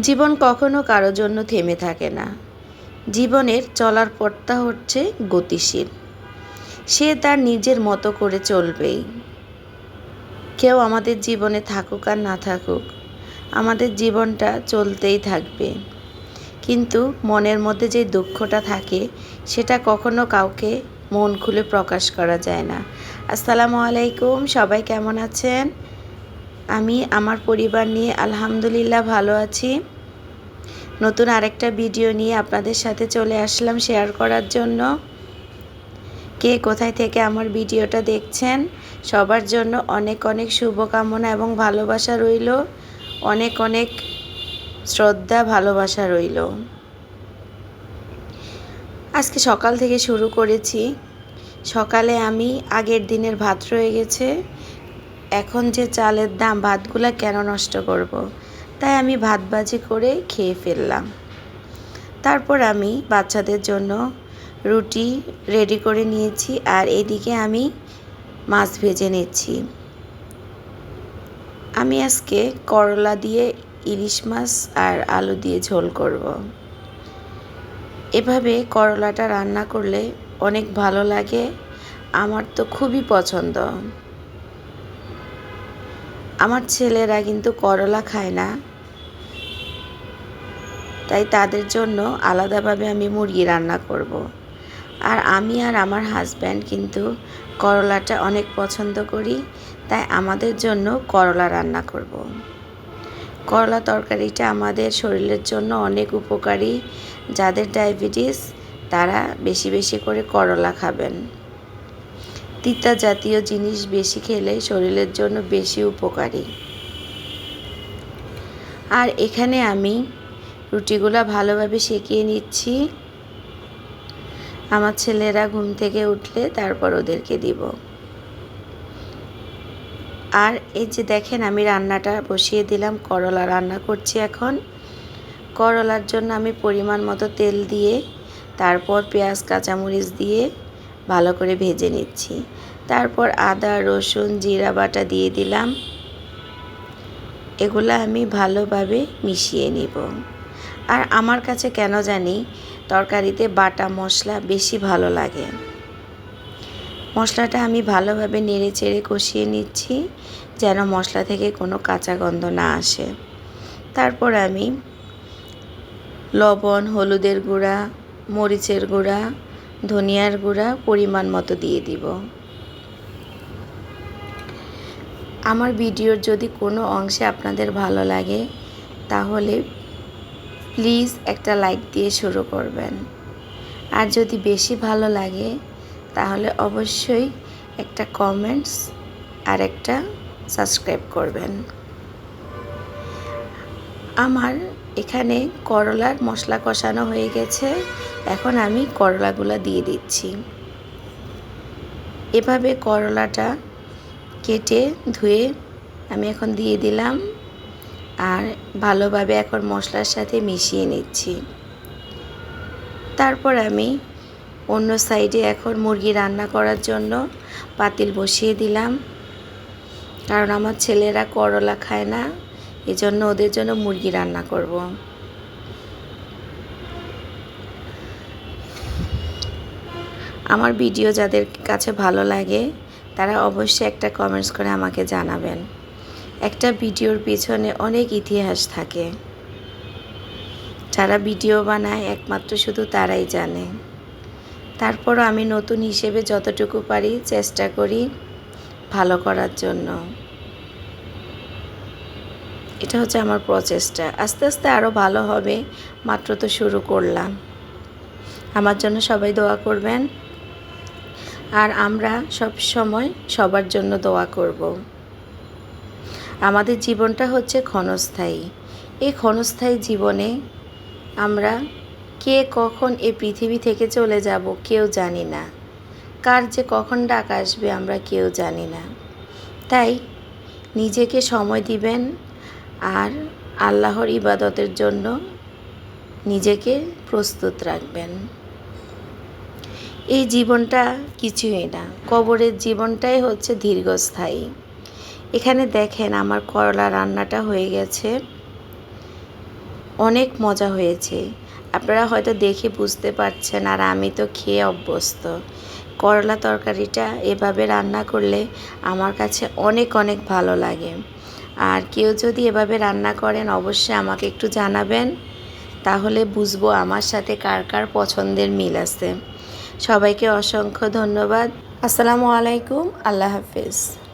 জীবন কখনো কারোর জন্য থেমে থাকে না। জীবনের চলার পথটা হচ্ছে গতিশীল। সে তার নিজের মতো করে চলবেই। কেউ আমাদের জীবনে থাকুক আর না থাকুক, আমাদের জীবনটা চলতেই থাকবে। কিন্তু মনের মধ্যে যে দুঃখটা থাকে, সেটা কখনো কাউকে মন খুলে প্রকাশ করা যায় না। আসসালামু আলাইকুম, সবাই কেমন আছেন? আমি আমার পরিবার নিয়ে আলহামদুলিল্লাহ ভালো আছি। নতুন আরেকটা ভিডিও নিয়ে আপনাদের সাথে চলে আসলাম শেয়ার করার জন্য। কে কোথায় থেকে আমার ভিডিওটা দেখছেন, সবার জন্য অনেক অনেক শুভকামনা এবং ভালোবাসা রইল। অনেক অনেক শ্রদ্ধা, ভালোবাসা রইল। আজকে সকাল থেকে শুরু করেছি। সকালে আমি আগের দিনের ভাত রয়ে গেছে। এখন যে চালের দাম ভাতগুলা কেন নষ্ট করব। তাই আমি ভাত বাজি করে খেয়ে ফেললাম তারপর আমি বাচ্চাদের জন্য রুটি রেডি করে নিয়েছি আর এদিকে আমি মাছ ভেজে নিচ্ছি আমি আজকে করলা দিয়ে ইলিশ মাছ আর আলু দিয়ে ঝোল করব। এভাবে করলাটা রান্না করলে অনেক ভালো লাগে আমার তো খুবই পছন্দ আমার ছেলেরা কিন্তু করলা খায় না তাই তাদের জন্য আলাদাভাবে আমি মুরগি রান্না করব। আর আমি আর আমার হাজব্যান্ড কিন্তু করলাটা অনেক পছন্দ করি, তাই আমাদের জন্য করলা রান্না করব। করলা তরকারিটা আমাদের শরীরের জন্য অনেক উপকারী যাদের ডায়াবেটিস তারা বেশি বেশি করে করলা খাবেন তিতা জাতীয় জিনিস বেশি খেলে শরীরের জন্য বেশি উপকারী। আর এখানে আমি রুটিগুলো ভালোভাবে সেকিয়ে নিচ্ছি। আমার ছেলেরা ঘুম থেকে উঠলে তারপর ওদেরকে দিব। আর এই যে দেখেন আমি রান্নাটা বসিয়ে দিলাম, করলা রান্না করছি এখন। করলার জন্য আমি পরিমাণ মতো তেল দিয়ে, তারপর পেঁয়াজ, কাঁচামরিচ দিয়ে ভালো করে ভেজে নিচ্ছি। তারপর আদা, রসুন, জিরা বাটা দিয়ে দিলাম। এগুলো আমি ভালোভাবে মিশিয়ে নিব। আর আমার কাছে কেন জানি তরকারিতে বাটা মশলা বেশি ভালো লাগে। মশলাটা আমি ভালোভাবে নেড়ে চেড়ে কষিয়ে নিচ্ছি, যেন মশলা থেকে কোনো কাঁচা গন্ধ না আসে। তারপর আমি লবণ, হলুদের গুঁড়া, মরিচের গুঁড়া ধনিয়ার গুঁড়া পরিমাণ মতো দিয়ে দিব। আমার ভিডিওর যদি কোনো অংশে আপনাদের ভালো লাগে, তাহলে প্লিজ একটা লাইক দিয়ে শুরু করবেন। আর যদি বেশি ভালো লাগে, তাহলে অবশ্যই একটা কমেন্টস আর একটা সাবস্ক্রাইব করবেন। আমার এখানে করলার মশলা কষানো হয়ে গেছে। এখন আমি করলাগুলো দিয়ে দিচ্ছি। এভাবে করলাটা কেটে ধুয়ে আমি এখন দিয়ে দিলাম আর ভালোভাবে এখন মশলার সাথে মিশিয়ে নিচ্ছি। তারপর আমি অন্য সাইডে এখন মুরগি রান্না করার জন্য পাতিল বসিয়ে দিলাম। কারণ আমার ছেলেরা করলা খায় না। এজন্য ওদের জন্য মুরগি রান্না করব। আমার ভিডিও যাদের কাছে ভালো লাগে, তারা অবশ্যই একটা কমেন্টস করে আমাকে জানাবেন। একটা ভিডিওর পিছনে অনেক ইতিহাস থাকে। যারা ভিডিও বানায়, একমাত্র শুধু তারাই জানে। তারপরও আমি নতুন হিসেবে যতটুকু পারি চেষ্টা করি ভালো করার জন্য। এটা হচ্ছে আমার প্রচেষ্টা। আস্তে আস্তে আরও ভালো হবে, মাত্র তো শুরু করলাম। আমার জন্য সবাই দোয়া করবেন। আর আমরা সব সময় সবার জন্য দোয়া করব। আমাদের জীবনটা হচ্ছে ক্ষণস্থায়ী। এই ক্ষণস্থায়ী জীবনে আমরা কে কখন এই পৃথিবী থেকে চলে যাব কেউ জানি না। কার যে কখন ডাক আসবে আমরা কেউ জানি না। তাই নিজেকে সময় দিবেন আর আল্লাহর ইবাদতের জন্য নিজেকে প্রস্তুত রাখবেন। এই জীবনটা কিছুই না। কবরের জীবনটাই হচ্ছে দীর্ঘস্থায়ী। এখানে দেখেন আমার করলা রান্নাটা হয়ে গেছে। অনেক মজা হয়েছে। আপনারা হয়তো দেখে বুঝতে পারছেন আর আমি তো খেয়ে অভ্যস্ত। করলা তরকারিটা এভাবে রান্না করলে আমার কাছে অনেক অনেক ভালো লাগে। আর কেউ যদি এভাবে রান্না করেন, অবশ্যই আমাকে একটু জানাবেন। তাহলে বুঝব আমার সাথে কার কার পছন্দের মিল আছে। সবাইকে অসংখ্য ধন্যবাদ। আসসালামু আলাইকুম। আল্লাহ হাফিজ।